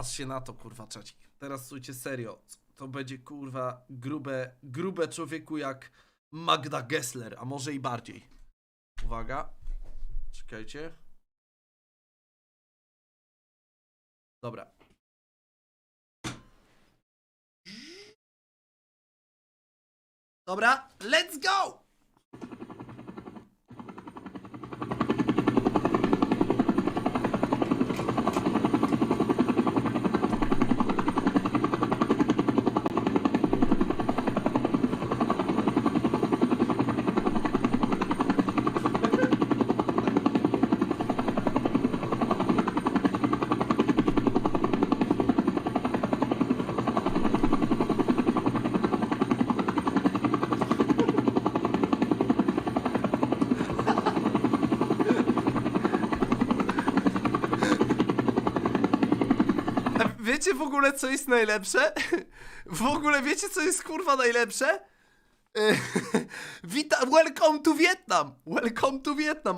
Patrzcie na to, kurwa, czaci. Teraz słuchajcie serio. To będzie, kurwa, grube, grube człowieku jak Magda Gessler, a może i bardziej. Uwaga. Czekajcie. Dobra. Dobra, let's go! Wiecie w ogóle co jest najlepsze? W ogóle wiecie co jest kurwa najlepsze? Witam, welcome to Vietnam! Welcome to Vietnam!